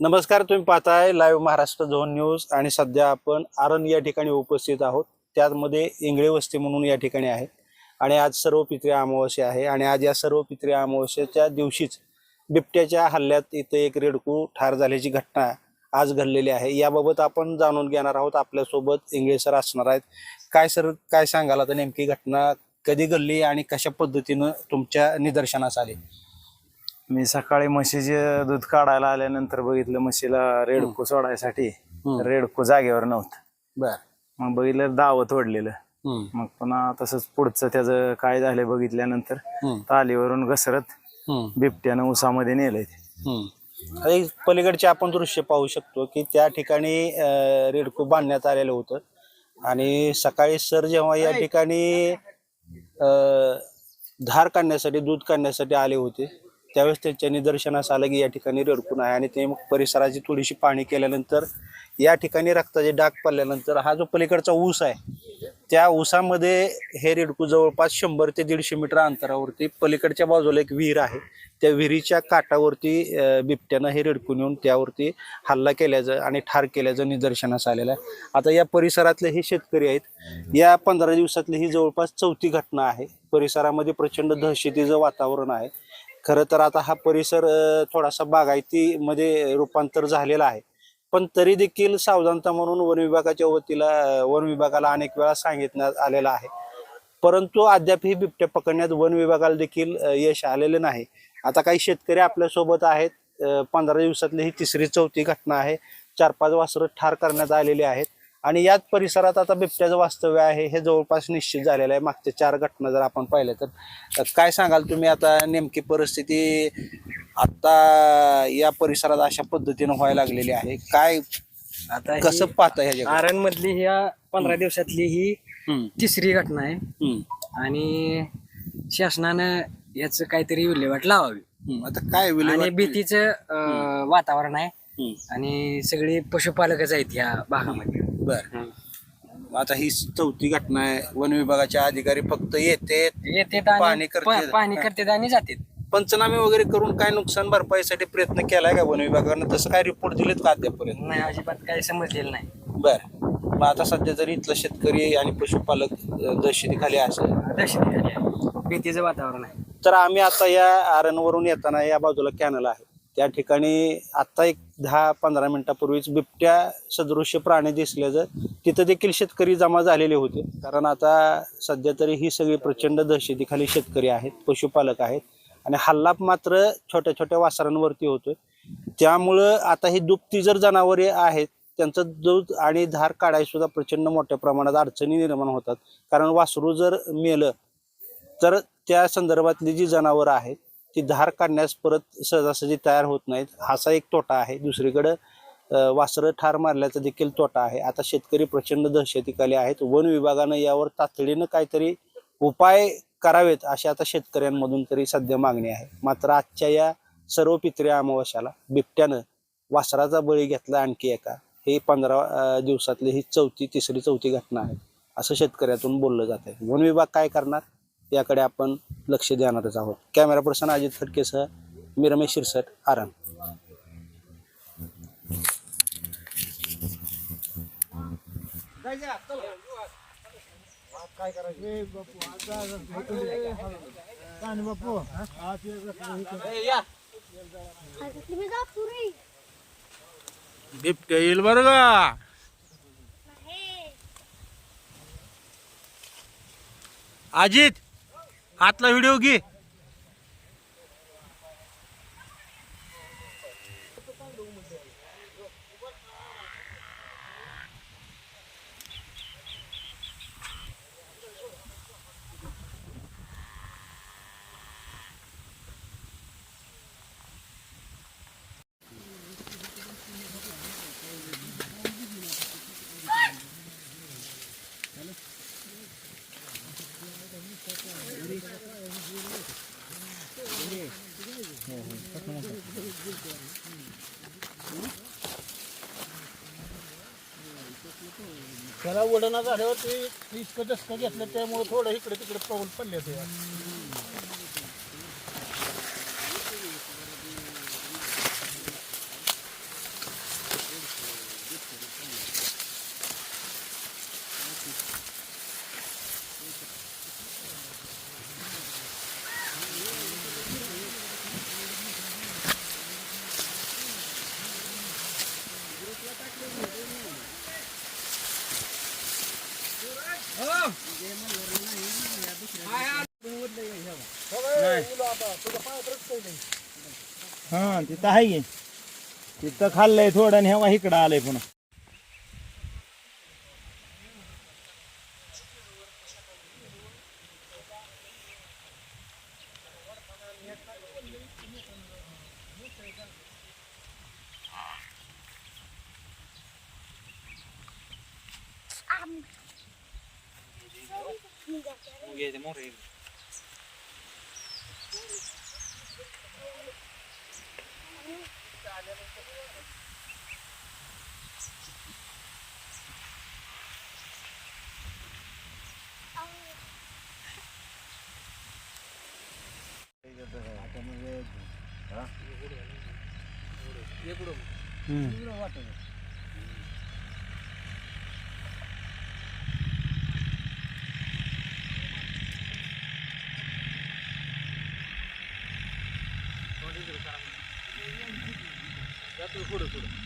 नमस्कार तुम्ही पाहताय लाईव्ह महाराष्ट्र झोन न्यूज आणि सध्या आपण आरण या ठिकाणी उपस्थित आहोत. त्यामध्ये इंगळे वस्ती म्हणून या ठिकाणी आहे. आणि आज सर्व पित्रे अमावस्या आहे. आणि आज या सर्व पित्रे अमावस्येच्या दिवशीच बिबट्याच्या हल्ल्यात इथे एक रेडकू ठार झाल्याची घटना आज घडलेली आहे. याबाबत आपण जाणून घेणार आहोत. आपल्यासोबत इंगळे सर असणार आहेत. काय सर काय सांगाल आता नेमकी घटना कधी घडली आणि कशा पद्धतीनं तुमच्या निदर्शनास आली? मी सकाळी म्हशीचे दूध काढायला आल्यानंतर बघितलं म्हशीला रेडको सोडायसाठी. रेडको जागेवर नव्हतं. बर. मग बघितलं दावत ओढलेलं. मग पुन्हा तसंच पुढचं त्याचं काय झालं बघितल्यानंतर तालीवरून घसरत बिबट्यानं उसामध्ये नेलंय ते. पलीकडचे आपण दृश्य पाहू शकतो की त्या ठिकाणी अं, रेडको बांधण्यात आलेलं होतं. आणि सकाळी सर जेव्हा या ठिकाणी धार काढण्यासाठी दूध काढण्यासाठी आले होते त्यावेळेस त्यांच्या निदर्शनास आलं की या ठिकाणी रेडकून आहे आणि ते मग परिसराची थोडीशी पाणी केल्यानंतर या ठिकाणी रक्ताचे डाग पडल्यानंतर हा जो पलीकडचा ऊस आहे त्या ऊसामध्ये हे रेडकू जवळपास शंभर ते दीडशे मीटर अंतरावरती पलीकडच्या बाजूला एक विहीर आहे. त्या विहिरीच्या काठावरती बिबट्यानं हे रेडकून येऊन त्यावरती हल्ला केल्याचं आणि ठार केल्याचं निदर्शनास आलेलं आहे. आता या परिसरातले हे शेतकरी आहेत या पंधरा दिवसातली ही जवळपास चौथी घटना आहे. परिसरामध्ये प्रचंड दहशतीचं वातावरण आहे. खरं तर आता हा परिसर थोडासा बागायतीमध्ये रूपांतर झालेला आहे. पण तरी देखील सावधानता म्हणून वन विभागाच्या वतीला वन विभागाला अनेक वेळा सांगितण्यात आलेलं आहे. परंतु अद्यापही बिबट्या पकडण्यात वन विभागाला देखील यश आलेलं नाही. आता काही शेतकरी आपल्यासोबत आहेत. पंधरा दिवसातली ही तिसरी चौथी घटना आहे. चार पाच वासरं ठार करण्यात आलेली आहेत. आणि याच परिसरात आता बिबट्याचं वास्तव्य आहे हे जवळपास निश्चित झालेलं आहे. मागच्या चार घटना जर आपण पाहिल्या तर काय सांगाल तुम्ही आता नेमकी परिस्थिती? आता या परिसरात अशा पद्धतीनं व्हायला लागलेली आहे. काय आता कसं पाहता ह्याच्या आरण मधली ह्या पंधरा दिवसातली ही तिसरी घटना आहे. आणि शासनानं याच काहीतरी विल्हेवाट लावावी. आता काय आणि भीतीचं वातावरण आहे. आणि सगळे पशुपालकच आहेत ह्या भागामध्ये. बर. आता ही चौथी घटना आहे. वन विभागाचे अधिकारी फक्त येते येते पाहणी करतात. पाहणी करतात आणि जातात. पंचनामे वगैरे करून काय नुकसान भरपाईसाठी प्रयत्न केलाय का वन विभागानं? तसं काय रिपोर्ट दिलेत का अद्यापर्यंत नाही अजिबात काही समजलेलं नाही. बर. मग आता सध्या जरी इथलं शेतकरी आणि पशुपालक दहशतीखाली असं दहशती झाली आहे. भीतीचं वातावरण आहे. तर आम्ही आता या आरणवरून येताना या बाजूला कॅनल आहे. त्या ठिकाणी आत्ता एक दहा पंधरा मिनटापूर्वीच बिबट्या सदृश्य प्राणी दिसल्याचं तिथं देखील शेतकरी जमा झालेले होते. कारण आता सध्या तरी ही सगळी प्रचंड दहशतीखाली शेतकरी आहेत पशुपालक आहेत आणि हल्ला मात्र छोट्या छोट्या वासरांवरती होतोय. त्यामुळं आता ही दुभती जर जनावरे आहेत त्यांचं दूध आणि धार काढायसुद्धा प्रचंड मोठ्या प्रमाणात अडचणी निर्माण होतात. कारण वासरू जर मेलं तर त्या संदर्भातली जी जनावरं आहेत ती धार काढण्यास परत सहजासहजी तयार होत नाहीत. हाचा एक तोटा आहे. दुसरीकडं वासरं ठार मारल्याचा देखील तोटा आहे. आता शेतकरी प्रचंड दहशतीखाली आहेत. वन विभागानं यावर तातडीनं काहीतरी उपाय करावेत अशी आता शेतकऱ्यांमधून तरी सध्या मागणी आहे. मात्र आजच्या या सर्व पित्र्या अमावस्याला बिबट्यानं वासराचा बळी घेतला आणखी एका. हे पंधरा दिवसातली ही चौथी तिसरी चौथी घटना आहे. असं शेतकऱ्यातून बोललं जात आहे वन विभाग काय करणार? याकडे आपण लक्ष देणारच आहोत. कॅमेरा पर्सन अजित फटकेसह मी रमेश शिरसट आरण बिबट्या येईल बरं का? अजित आतला व्हिडिओ घे. त्याला वडणा झाल्यावर ते इतकं दसकं घेतलं त्यामुळे थोडं इकडे तिकडे पाऊल पडले ते हा तिथं आहे. की तिथं खाल्लंय थोडं आणि हेव्हा इकडं आलंय पुन्हा. ఎగుడు ఎగుడు వాటర్ पुढे पुढे